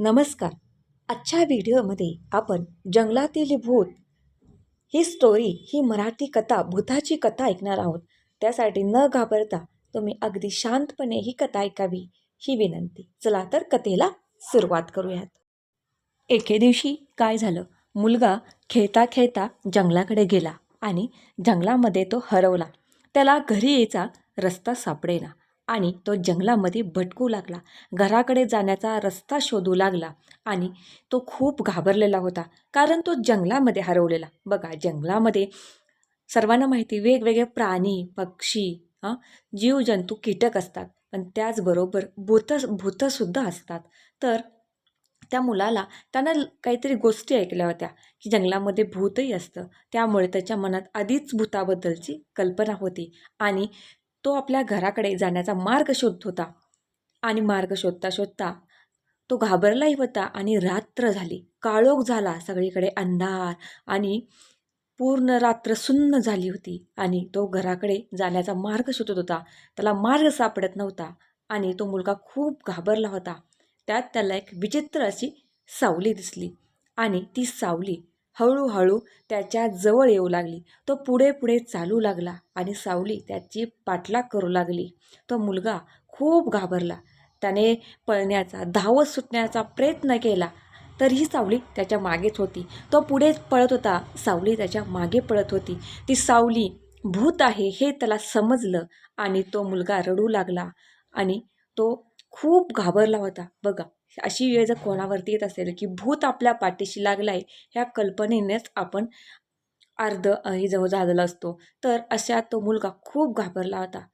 नमस्कार. आजच्या व्हिडिओमध्ये आपण जंगलातील भूत ही स्टोरी ही मराठी कथा भूताची कथा ऐकणार आहोत. त्यासाठी न घाबरता तुम्ही अगदी शांतपणे ही कथा ऐकावी ही विनंती. चला तर कथेला सुरुवात करूयात. एके दिवशी काय झालं? मुलगा खेळता खेळता जंगलाकडे गेला आणि जंगलामध्ये तो हरवला. त्याला घरी यायचा रस्ता सापडेना. आणि तो जंगलामध्ये भटकू लागला. घराकडे जाण्याचा रस्ता शोधू लागला आणि तो खूप घाबरलेला होता कारण तो जंगलामध्ये हरवलेला. बघा जंगलामध्ये सर्वांना माहिती वेगवेगळे प्राणी पक्षी हां जीवजंतू कीटक असतात. पण त्याचबरोबर भूत भूतसुद्धा असतात. तर त्या मुलाला त्यानं काहीतरी गोष्टी ऐकल्या होत्या की जंगलामध्ये भूतही असतं. त्यामुळे त्याच्या मनात आधीच भूताबद्दलची कल्पना होती आणि तो आपल्या घराकडे जाण्याचा मार्ग शोधत होता. आणि मार्ग शोधता शोधता तो घाबरलाही होता आणि रात्र झाली. काळोख झाला. सगळीकडे अंधार आणि पूर्ण रात्र सुन्न झाली होती. आणि तो घराकडे जाण्याचा मार्ग शोधत होता. त्याला मार्ग सापडत नव्हता आणि तो मुलगा खूप घाबरला होता. त्यात त्याला एक विचित्र अशी सावली दिसली आणि ती सावली हळूहळू त्याच्याजवळ येऊ लागली. तो पुढे पुढे चालू लागला आणि सावली त्याची पाठलाग करू लागली. तो मुलगा खूप घाबरला. त्याने पळण्याचा धावत सुटण्याचा प्रयत्न केला तर ही सावली त्याच्या मागेच होती. तो पुढे पळत होता. सावली त्याच्यामागे पळत होती. ती सावली भूत आहे हे त्याला समजलं आणि तो मुलगा रडू लागला आणि तो खूप घाबरला होता. बघा अशी वेळ जर कोणावरती येत असेल की भूत आपल्या पाठीशी लागला आहे ह्या कल्पनेनेच आपण अर्ध हे जवळ झालेला असतो. तर अशा तो मुलगा खूप घाबरला होता.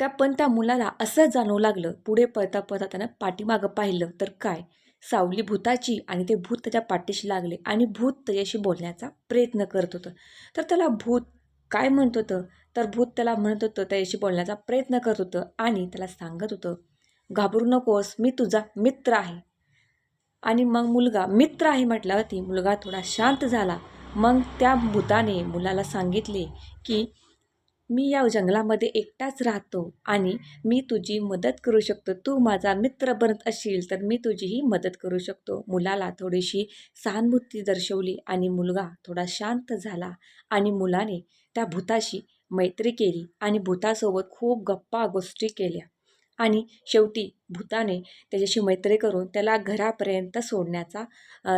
त्या पण त्या मुलाला असं जाणवू लागलं पुढे पळता पळता त्यानं पाठीमागं पाहिलं तर काय? सावली भूताची आणि ते भूत त्याच्या पाठीशी लागले आणि भूत त्याच्याशी बोलण्याचा प्रयत्न करत होतं. तर त्याला भूत काय म्हणत होतं? तर भूत त्याला म्हणत होतं त्याच्याशी बोलण्याचा प्रयत्न करत होतं आणि त्याला सांगत होतं घाबरू नकोस मी तुझा मित्र आहे. आणि मग मुलगा मित्र आहे म्हटल्यावरती मुलगा थोडा शांत झाला. मग त्या भूताने मुलाला सांगितले की मी या जंगलामध्ये एकटाच राहतो आणि मी तुझी मदत करू शकतो. तू माझा मित्र बनत असशील तर मी तुझीही मदत करू शकतो. मुलाला थोडीशी सहानुभूती दर्शवली आणि मुलगा थोडा शांत झाला आणि मुलाने त्या भूताशी मैत्री केली आणि भूतासोबत खूप गप्पा गोष्टी केल्या. आणि शेवटी भूताने त्याच्याशी मैत्री करून त्याला घरापर्यंत सोडण्याचा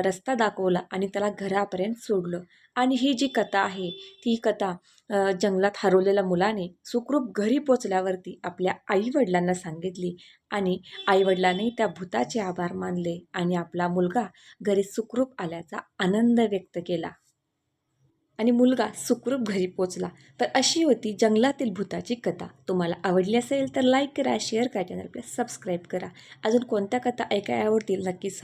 रस्ता दाखवला आणि त्याला घरापर्यंत सोडलं. आणि ही जी कथा आहे ती कथा जंगलात हरवलेल्या मुलाने सुखरूप घरी पोचल्यावरती आपल्या आईवडिलांना सांगितली आणि आईवडिलांनी त्या भूताचे आभार मानले आणि आपला मुलगा घरी सुखरूप आल्याचा आनंद व्यक्त केला. आणि मुलगा सुखरूप घरी पोचला. तर अशी होती जंगलातील भूताची कथा. तुम्हाला आवडली असेल तर लाईक करा शेअर करा चॅनल प्लस सबस्क्राईब करा. अजून कोणत्या कथा ऐकाय आवडतील नक्कीच